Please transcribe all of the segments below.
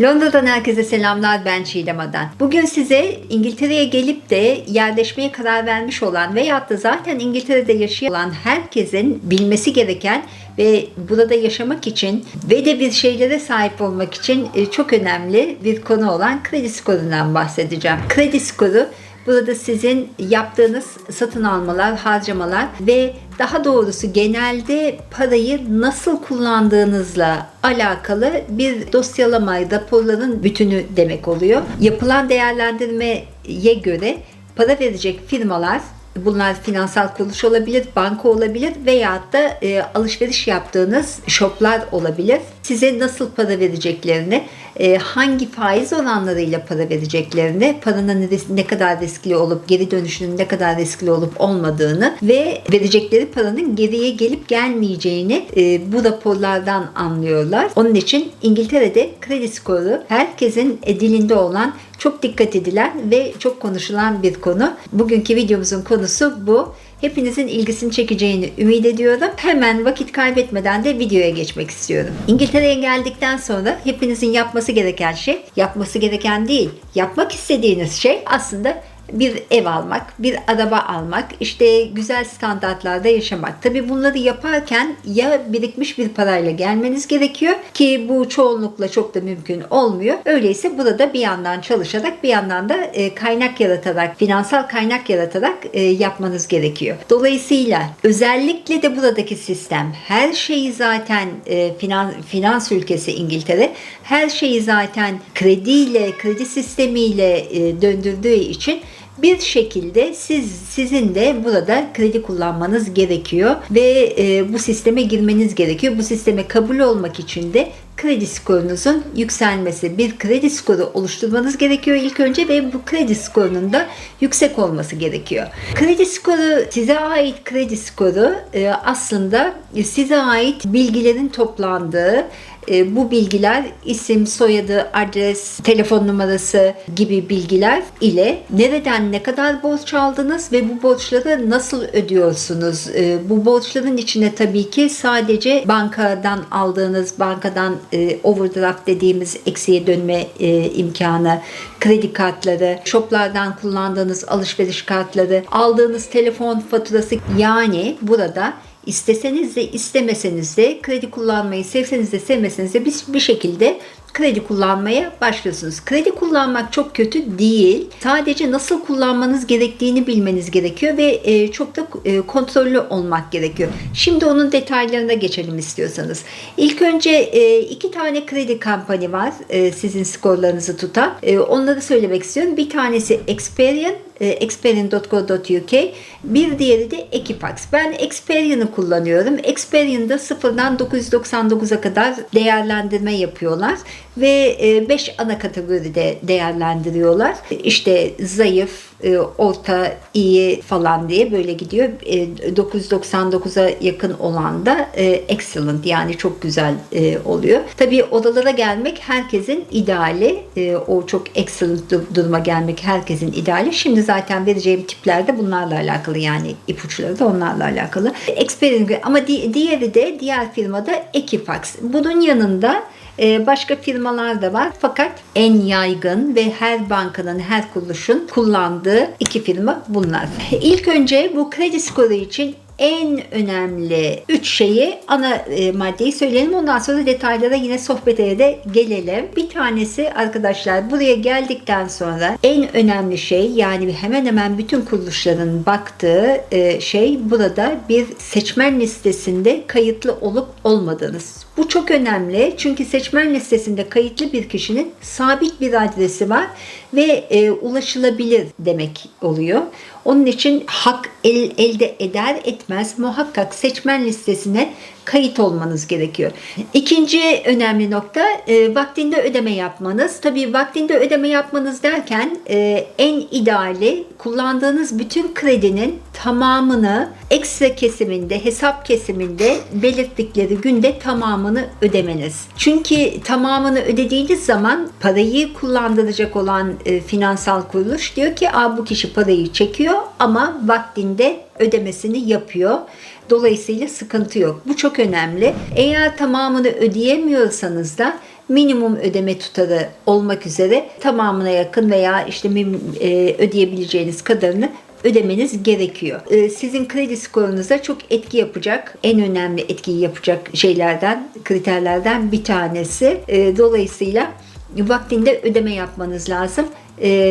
Londra'dan herkese selamlar ben Çiğdem Adan. Bugün size İngiltere'ye gelip de yerleşmeye karar vermiş olan veyahut da zaten İngiltere'de yaşayan olan herkesin bilmesi gereken ve burada yaşamak için ve de bir şeylere sahip olmak için e, çok önemli bir konu olan kredi skorundan bahsedeceğim. Kredi skoru Burada sizin yaptığınız satın almalar, harcamalar ve daha doğrusu genelde parayı nasıl kullandığınızla alakalı bir dosyalama, raporların bütünü demek oluyor. Yapılan değerlendirmeye göre para verecek firmalar Bunlar finansal kuruluş olabilir, banka olabilir veyahut da e, alışveriş yaptığınız shoplar olabilir. Size nasıl para vereceklerini, e, hangi faiz oranlarıyla para vereceklerini, paranın ne kadar riskli olup geri dönüşünün ne kadar riskli olup olmadığını ve verecekleri paranın geriye gelip gelmeyeceğini e, bu raporlardan anlıyorlar. Onun için İngiltere'de kredi skoru herkesin dilinde olan çok dikkat edilen ve çok konuşulan bir konu. Bugünkü videomuzun konusu bu. Hepinizin ilgisini çekeceğini ümit ediyorum. Hemen vakit kaybetmeden de videoya geçmek istiyorum. İngiltere'ye geldikten sonra hepinizin yapması gereken şey, yapması gereken değil, yapmak istediğiniz şey aslında bir ev almak, bir araba almak, işte güzel standartlarda yaşamak. Tabii bunları yaparken ya birikmiş bir parayla gelmeniz gerekiyor ki bu çoğunlukla çok da mümkün olmuyor. Öyleyse burada bir yandan çalışarak bir yandan da e, kaynak yaratarak, finansal kaynak yaratarak e, yapmanız gerekiyor. Dolayısıyla özellikle de buradaki sistem her şeyi zaten e, finans, finans ülkesi İngiltere her şeyi zaten krediyle, kredi sistemiyle döndürdüğü için bir şekilde siz sizin de burada kredi kullanmanız gerekiyor ve e, bu sisteme girmeniz gerekiyor. Bu sisteme kabul olmak için de kredi skorunuzun yükselmesi, bir kredi skoru oluşturmanız gerekiyor ilk önce ve bu kredi skorunun da yüksek olması gerekiyor. Kredi skoru size ait kredi skoru e, aslında size ait bilgilerin toplandığı bu bilgiler isim, soyadı, adres, telefon numarası gibi bilgiler ile nereden ne kadar borç aldınız ve bu borçları nasıl ödüyorsunuz? E, bu borçların içine tabii ki sadece bankadan aldığınız, bankadan e, overdraft dediğimiz eksiye dönme imkanı, kredi kartları, shoplardan kullandığınız alışveriş kartları, aldığınız telefon faturası yani burada İsteseniz de istemeseniz de kredi kullanmayı sevseniz de sevmeseniz de bir, bir şekilde kredi kullanmaya başlıyorsunuz. Kredi kullanmak çok kötü değil. Sadece nasıl kullanmanız gerektiğini bilmeniz gerekiyor ve e, çok da e, kontrollü olmak gerekiyor. Şimdi onun detaylarına geçelim istiyorsanız. İlk önce e, iki tane kredi kampanya var sizin skorlarınızı tutan. Onları söylemek istiyorum. Bir tanesi Experian Experian.co.uk bir diğeri de Equifax. Ben Experian'ı kullanıyorum. Experian'da sıfırdan 999'a kadar değerlendirme yapıyorlar ve 5 e, ana kategoride değerlendiriyorlar. İşte zayıf, e, orta, iyi falan diye böyle gidiyor. 999'a e, yakın olan da excellent yani çok güzel oluyor. Tabii odalara gelmek herkesin ideali. O çok excellent duruma gelmek herkesin ideali. Şimdi zaten vereceğim tipler de bunlarla alakalı yani ipuçları da onlarla alakalı. Experian ama diğeri de diğer firmada Equifax. Bunun yanında ee, başka firmalar da var fakat en yaygın ve her bankanın, her kuruluşun kullandığı iki firma bunlar. İlk önce bu kredi skoru için en önemli üç şeyi ana e, maddeyi söyleyelim. Ondan sonra detaylara yine sohbete de gelelim. Bir tanesi arkadaşlar buraya geldikten sonra en önemli şey yani hemen hemen bütün kuruluşların baktığı e, şey burada bir seçmen listesinde kayıtlı olup olmadığınız. Bu çok önemli çünkü seçmen listesinde kayıtlı bir kişinin sabit bir adresi var ve e, ulaşılabilir demek oluyor. Onun için hak el, elde eder etmez muhakkak seçmen listesine kayıt olmanız gerekiyor. İkinci önemli nokta e, vaktinde ödeme yapmanız. Tabii vaktinde ödeme yapmanız derken e, en ideali kullandığınız bütün kredinin tamamını ekstra kesiminde, hesap kesiminde belirttikleri günde tamamını ödemeniz. Çünkü tamamını ödediğiniz zaman parayı kullandıracak olan e, finansal kuruluş diyor ki Aa, bu kişi parayı çekiyor ama vaktinde ödemesini yapıyor. Dolayısıyla sıkıntı yok. Bu çok önemli. Eğer tamamını ödeyemiyorsanız da minimum ödeme tutarı olmak üzere tamamına yakın veya işte e, ödeyebileceğiniz kadarını ödemeniz gerekiyor. E, Sizin kredi skorunuza çok etki yapacak, en önemli etkiyi yapacak şeylerden, kriterlerden bir tanesi. E, Dolayısıyla vaktinde ödeme yapmanız lazım.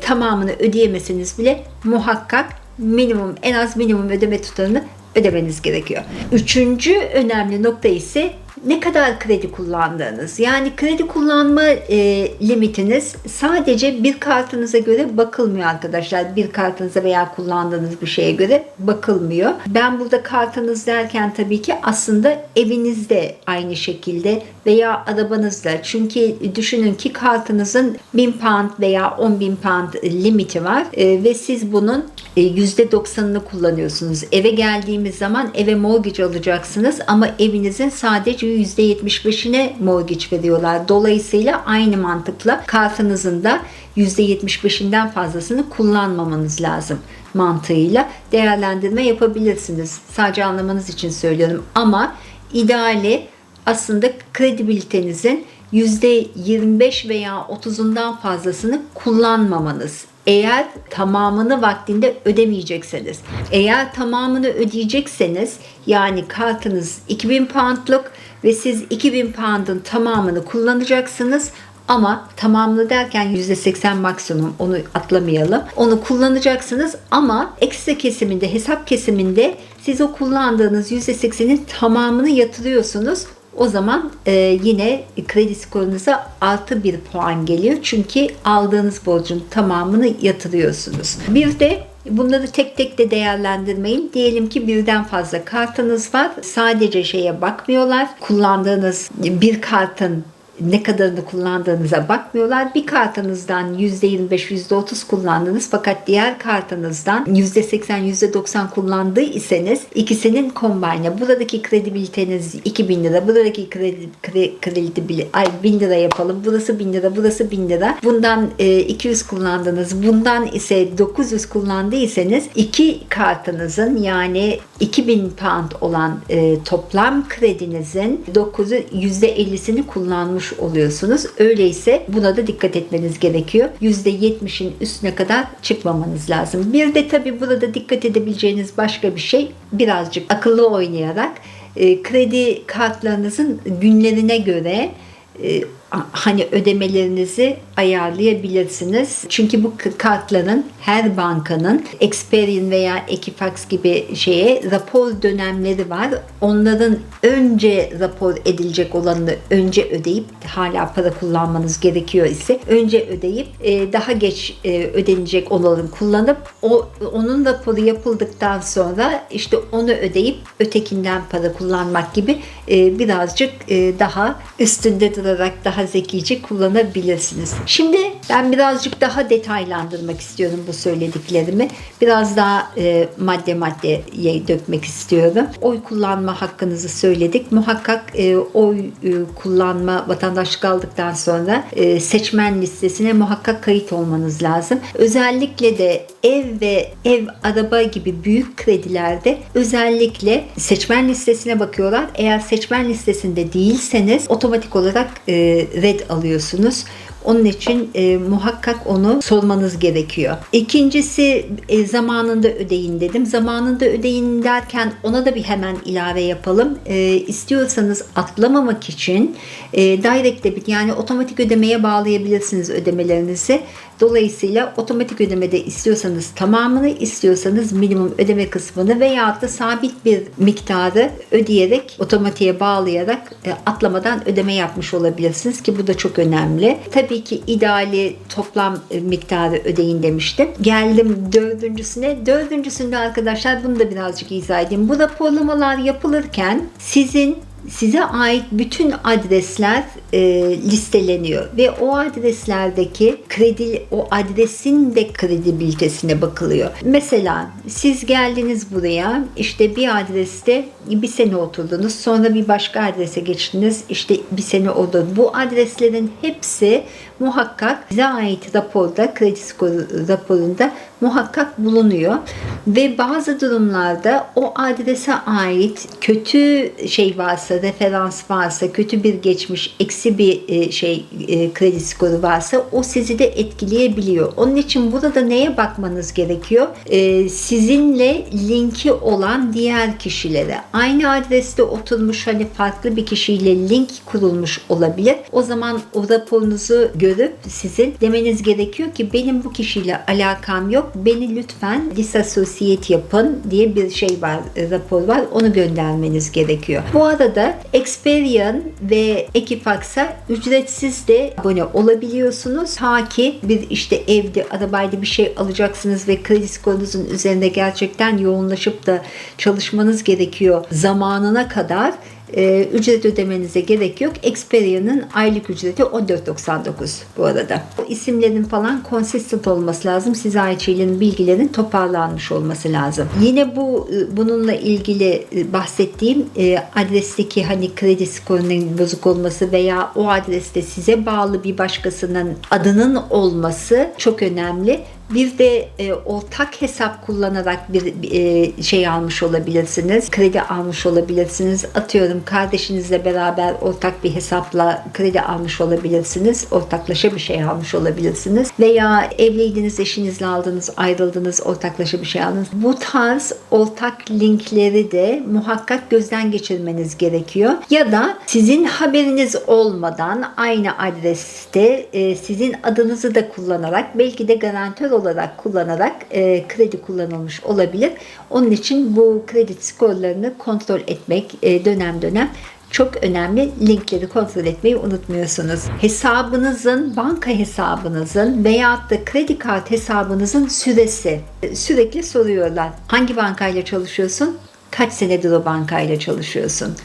Tamamını ödeyemeseniz bile muhakkak minimum en az minimum ödeme tutarını ödemeniz gerekiyor. Üçüncü önemli nokta ise ne kadar kredi kullandığınız. Yani kredi kullanma e, limitiniz sadece bir kartınıza göre bakılmıyor arkadaşlar. Bir kartınıza veya kullandığınız bir şeye göre bakılmıyor. Ben burada kartınız derken tabii ki aslında evinizde aynı şekilde veya arabanızda. Çünkü düşünün ki kartınızın 1000 pound veya 10 bin pound limiti var E, ve siz bunun e, %90'ını kullanıyorsunuz. Eve geldiğimiz zaman eve mortgage alacaksınız ama evinizin sadece %75'ine mortgage veriyorlar. Dolayısıyla aynı mantıkla kartınızın da %75'inden fazlasını kullanmamanız lazım mantığıyla değerlendirme yapabilirsiniz. Sadece anlamanız için söylüyorum ama ideali aslında kredibilitenizin %25 veya 30'undan fazlasını kullanmamanız. Eğer tamamını vaktinde ödemeyecekseniz, eğer tamamını ödeyecekseniz yani kartınız 2000 poundluk ve siz 2000 pound'ın tamamını kullanacaksınız ama tamamını derken %80 maksimum onu atlamayalım. Onu kullanacaksınız ama ekstra kesiminde hesap kesiminde siz o kullandığınız %80'in tamamını yatırıyorsunuz. O zaman e, yine kredi skorunuza artı bir puan geliyor. Çünkü aldığınız borcun tamamını yatırıyorsunuz. Bir de Bunları tek tek de değerlendirmeyin. Diyelim ki birden fazla kartınız var. Sadece şeye bakmıyorlar. Kullandığınız bir kartın ne kadarını kullandığınıza bakmıyorlar. Bir kartınızdan %25, %30 kullandınız fakat diğer kartınızdan %80, %90 kullandıysanız ikisinin combine'ı buradaki kredibiliteniz 2000 lira, buradaki kredi, kredi, kredi ay 1000 lira yapalım, burası 1000 lira, burası 1000 lira. Bundan e, 200 kullandınız, bundan ise 900 kullandıysanız iki kartınızın yani 2000 pound olan e, toplam kredinizin 9'u %50'sini kullanmış oluyorsunuz. Öyleyse buna da dikkat etmeniz gerekiyor. %70'in üstüne kadar çıkmamanız lazım. Bir de tabii burada dikkat edebileceğiniz başka bir şey birazcık akıllı oynayarak e, kredi kartlarınızın günlerine göre e, hani ödemelerinizi ayarlayabilirsiniz. Çünkü bu kartların her bankanın Experian veya Equifax gibi şeye rapor dönemleri var. Onların önce rapor edilecek olanını önce ödeyip hala para kullanmanız gerekiyor ise önce ödeyip e, daha geç e, ödenecek olanı kullanıp o onun raporu yapıldıktan sonra işte onu ödeyip ötekinden para kullanmak gibi e, birazcık daha üstünde durarak daha zekice kullanabilirsiniz. Şimdi ben birazcık daha detaylandırmak istiyorum bu söylediklerimi. Biraz daha e, madde maddeye dökmek istiyorum. Oy kullanma hakkınızı söyledik. Muhakkak e, oy e, kullanma vatandaşlık aldıktan sonra e, seçmen listesine muhakkak kayıt olmanız lazım. Özellikle de ev ve ev araba gibi büyük kredilerde özellikle seçmen listesine bakıyorlar. Eğer seçmen listesinde değilseniz otomatik olarak e, red alıyorsunuz. Onun için e, muhakkak onu sormanız gerekiyor. İkincisi e, zamanında ödeyin dedim. Zamanında ödeyin derken ona da bir hemen ilave yapalım. E, istiyorsanız atlamamak için e, direct debit yani otomatik ödemeye bağlayabilirsiniz ödemelerinizi. Dolayısıyla otomatik ödemede istiyorsanız tamamını, istiyorsanız minimum ödeme kısmını veya da sabit bir miktarı ödeyerek otomatiğe bağlayarak e, atlamadan ödeme yapmış olabilirsiniz ki bu da çok önemli. Tabii ki ideali toplam e, miktarı ödeyin demiştim. Geldim dördüncüsüne. Dördüncüsünde arkadaşlar bunu da birazcık izah edeyim. Bu raporlamalar yapılırken sizin size ait bütün adresler e, listeleniyor ve o adreslerdeki kredi o adresin de kredibilitesine bakılıyor. Mesela siz geldiniz buraya işte bir adreste bir sene oturdunuz sonra bir başka adrese geçtiniz işte bir sene oldu. Bu adreslerin hepsi muhakkak size ait raporda, kredi skoru raporunda muhakkak bulunuyor. Ve bazı durumlarda o adrese ait kötü şey varsa, referans varsa, kötü bir geçmiş, eksi bir e, şey e, kredi skoru varsa o sizi de etkileyebiliyor. Onun için burada neye bakmanız gerekiyor? E, sizinle linki olan diğer kişilere. Aynı adreste oturmuş hani farklı bir kişiyle link kurulmuş olabilir. O zaman o raporunuzu görüp sizin demeniz gerekiyor ki benim bu kişiyle alakam yok. Beni lütfen disassociate yapın diye bir şey var, rapor var. Onu göndermeniz gerekiyor. Bu arada Experian ve Equifax'a ücretsiz de abone olabiliyorsunuz. Ta ki bir işte evde, arabayla bir şey alacaksınız ve kredi skorunuzun üzerinde gerçekten yoğunlaşıp da çalışmanız gerekiyor zamanına kadar e, ücret ödemenize gerek yok. Experia'nın aylık ücreti 14.99 bu arada. O isimlerin falan consistent olması lazım. Size ait şeylerin bilgilerin toparlanmış olması lazım. Yine bu e, bununla ilgili e, bahsettiğim e, adresteki hani kredi skorunun bozuk olması veya o adreste size bağlı bir başkasının adının olması çok önemli. Bir de e, ortak hesap kullanarak bir e, şey almış olabilirsiniz. Kredi almış olabilirsiniz. Atıyorum kardeşinizle beraber ortak bir hesapla kredi almış olabilirsiniz. Ortaklaşa bir şey almış olabilirsiniz. Veya evliydiniz, eşinizle aldınız, ayrıldınız, ortaklaşa bir şey aldınız. Bu tarz ortak linkleri de muhakkak gözden geçirmeniz gerekiyor. Ya da sizin haberiniz olmadan aynı adreste e, sizin adınızı da kullanarak belki de garantör olarak kullanarak e, kredi kullanılmış olabilir. Onun için bu kredi skorlarını kontrol etmek e, dönem dönem çok önemli linkleri kontrol etmeyi unutmuyorsunuz. Hesabınızın, banka hesabınızın veyahut da kredi kart hesabınızın süresi. Sürekli soruyorlar. Hangi bankayla çalışıyorsun? Kaç senedir o bankayla çalışıyorsun?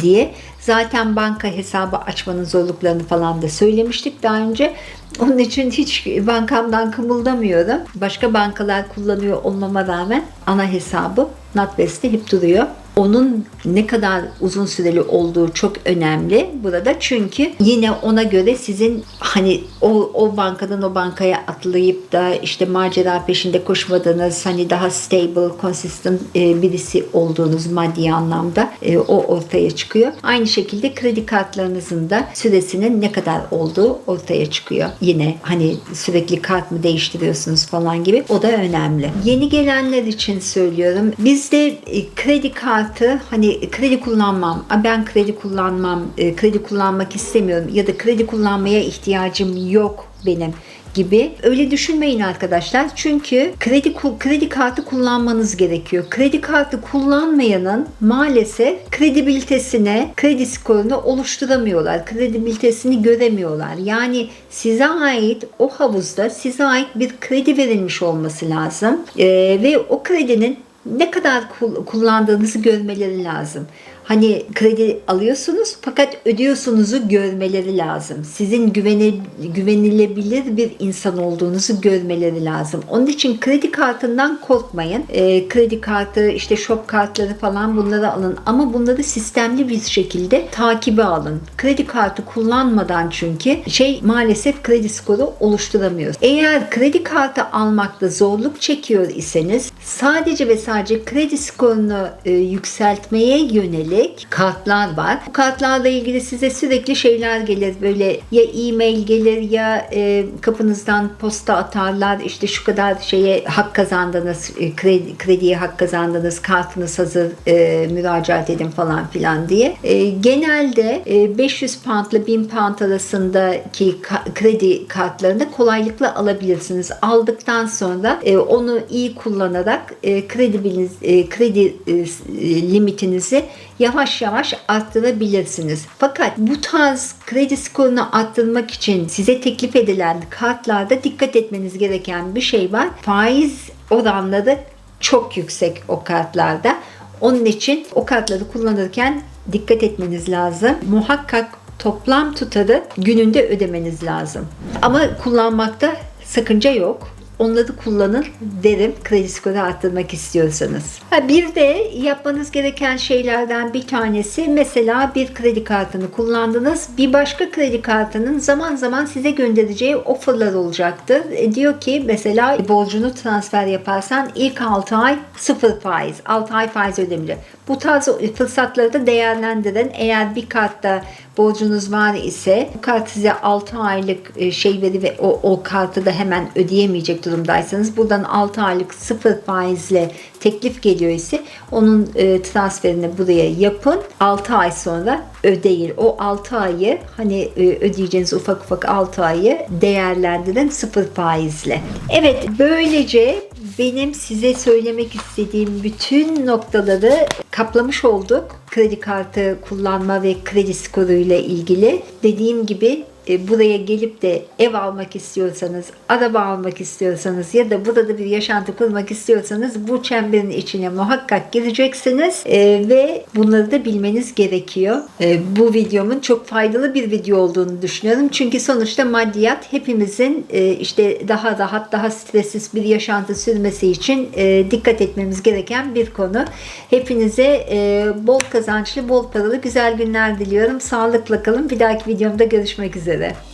Diye. Zaten banka hesabı açmanın zorluklarını falan da söylemiştik daha önce. Onun için hiç bankamdan kımıldamıyorum. Başka bankalar kullanıyor olmama rağmen ana hesabı NatWest'te hep duruyor. Onun ne kadar uzun süreli olduğu çok önemli burada. Çünkü yine ona göre sizin hani o, o bankadan o bankaya atlayıp da işte macera peşinde koşmadığınız hani daha stable, consistent e, birisi olduğunuz maddi anlamda e, o ortaya çıkıyor. Aynı şekilde kredi kartlarınızın da süresinin ne kadar olduğu ortaya çıkıyor. Yine hani sürekli kart mı değiştiriyorsunuz falan gibi o da önemli. Yeni gelenler için söylüyorum. Bizde e, kredi kartı hani kredi kullanmam, ben kredi kullanmam, e, kredi kullanmak istemiyorum ya da kredi kullanmaya ihtiyacım yok benim gibi. Öyle düşünmeyin arkadaşlar. Çünkü kredi kredi kartı kullanmanız gerekiyor. Kredi kartı kullanmayanın maalesef kredibilitesine, kredi skorunu oluşturamıyorlar. Kredibilitesini göremiyorlar. Yani size ait o havuzda size ait bir kredi verilmiş olması lazım. Ee, ve o kredinin ne kadar kullandığınızı görmeleri lazım. Hani kredi alıyorsunuz fakat ödüyorsunuzu görmeleri lazım. Sizin güvene, güvenilebilir bir insan olduğunuzu görmeleri lazım. Onun için kredi kartından korkmayın. E, kredi kartı, işte shop kartları falan bunları alın. Ama bunları sistemli bir şekilde takibe alın. Kredi kartı kullanmadan çünkü şey maalesef kredi skoru oluşturamıyoruz. Eğer kredi kartı almakta zorluk çekiyor iseniz sadece ve sadece kredi skorunu e, yükseltmeye yönelik kartlar var. Bu kartlarla ilgili size sürekli şeyler gelir. Böyle ya e-mail gelir ya e, kapınızdan posta atarlar. İşte şu kadar şeye hak kazandınız, e, kredi, krediye hak kazandınız, kartınız hazır, e, müracaat edin falan filan diye. E, genelde e, 500 poundla 1000 pound arasındaki ka- kredi kartlarını kolaylıkla alabilirsiniz. Aldıktan sonra e, onu iyi kullanarak e, kredi, e, kredi e, limitinizi yavaş yavaş arttırabilirsiniz. Fakat bu tarz kredi skorunu arttırmak için size teklif edilen kartlarda dikkat etmeniz gereken bir şey var. Faiz oranları çok yüksek o kartlarda. Onun için o kartları kullanırken dikkat etmeniz lazım. Muhakkak toplam tutarı gününde ödemeniz lazım. Ama kullanmakta sakınca yok onları kullanın derim kredi skoru arttırmak istiyorsanız. Ha, bir de yapmanız gereken şeylerden bir tanesi mesela bir kredi kartını kullandınız. Bir başka kredi kartının zaman zaman size göndereceği offerlar olacaktır. E, diyor ki mesela borcunu transfer yaparsan ilk 6 ay 0 faiz, 6 ay faiz ödemeli. Bu tarz fırsatları da değerlendirin. Eğer bir kartta borcunuz var ise bu kart size 6 aylık e, şey veri ve o, o kartı da hemen ödeyemeyecek durumdaysanız buradan 6 aylık sıfır faizle teklif geliyor ise onun e, transferini buraya yapın. 6 ay sonra ödeyin. O 6 ayı hani e, ödeyeceğiniz ufak ufak 6 ayı değerlendirin sıfır faizle. Evet böylece benim size söylemek istediğim bütün noktaları kaplamış olduk. Kredi kartı kullanma ve kredi skoru ile ilgili. Dediğim gibi buraya gelip de ev almak istiyorsanız, araba almak istiyorsanız ya da burada bir yaşantı kurmak istiyorsanız bu çemberin içine muhakkak gireceksiniz E, ve bunları da bilmeniz gerekiyor. E, bu videomun çok faydalı bir video olduğunu düşünüyorum. Çünkü sonuçta maddiyat hepimizin e, işte daha rahat, daha stressiz bir yaşantı sürmesi için e, dikkat etmemiz gereken bir konu. Hepinize e, bol kazançlı, bol paralı güzel günler diliyorum. Sağlıkla kalın. Bir dahaki videomda görüşmek üzere. size.